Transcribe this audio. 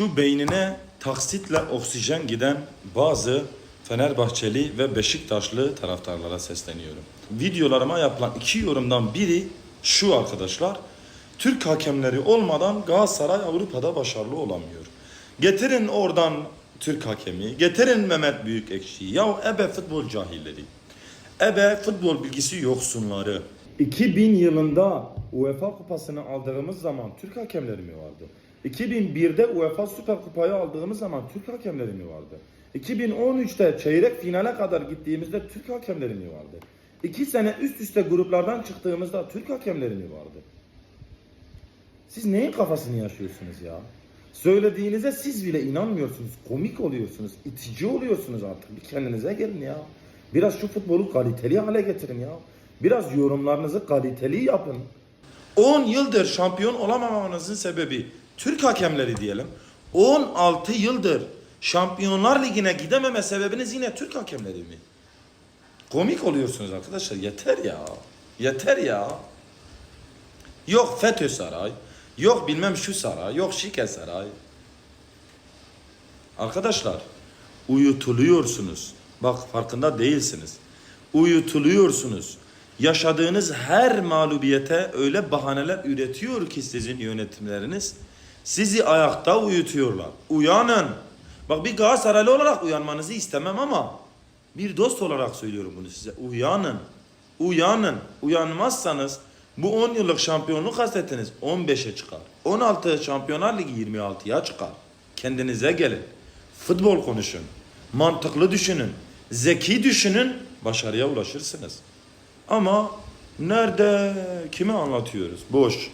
şu beynine taksitle oksijen giden bazı Fenerbahçeli ve Beşiktaşlı taraftarlara sesleniyorum. Videolarıma yapılan iki yorumdan biri şu arkadaşlar. Türk hakemleri olmadan Galatasaray Avrupa'da başarılı olamıyor. Getirin oradan Türk hakemi, getirin Mehmet Büyükekşi'yi. Ya ebe futbol cahilleri. Ebe futbol bilgisi yoksunları. 2000 yılında UEFA kupasını aldığımız zaman Türk hakemleri mi vardı? 2001'de UEFA Süper Kupayı aldığımız zaman Türk hakemleri mi vardı? 2013'te çeyrek finale kadar gittiğimizde Türk hakemleri mi vardı? İki sene üst üste gruplardan çıktığımızda Türk hakemleri mi vardı? Siz neyin kafasını yaşıyorsunuz ya? Söylediğinize siz bile inanmıyorsunuz. Komik oluyorsunuz. itici oluyorsunuz artık. Bir kendinize gelin ya. Biraz şu futbolu kaliteli hale getirin ya. Biraz yorumlarınızı kaliteli yapın. 10 yıldır şampiyon olamamanızın sebebi Türk hakemleri diyelim. 16 yıldır Şampiyonlar Ligi'ne gidememe sebebiniz yine Türk hakemleri mi? Komik oluyorsunuz arkadaşlar. Yeter ya. Yeter ya. Yok FETÖ saray. Yok bilmem şu saray. Yok şike saray. Arkadaşlar uyutuluyorsunuz. Bak farkında değilsiniz. Uyutuluyorsunuz. Yaşadığınız her mağlubiyete öyle bahaneler üretiyor ki sizin yönetimleriniz. Sizi ayakta uyutuyorlar. Uyanın. Bak bir Galatasaraylı olarak uyanmanızı istemem ama bir dost olarak söylüyorum bunu size. Uyanın. Uyanın. Uyanmazsanız bu 10 yıllık şampiyonluk hasretiniz 15'e çıkar. 16 Şampiyonlar Ligi 26'ya çıkar. Kendinize gelin. Futbol konuşun. Mantıklı düşünün. Zeki düşünün. Başarıya ulaşırsınız. Ama nerede kime anlatıyoruz? Boş.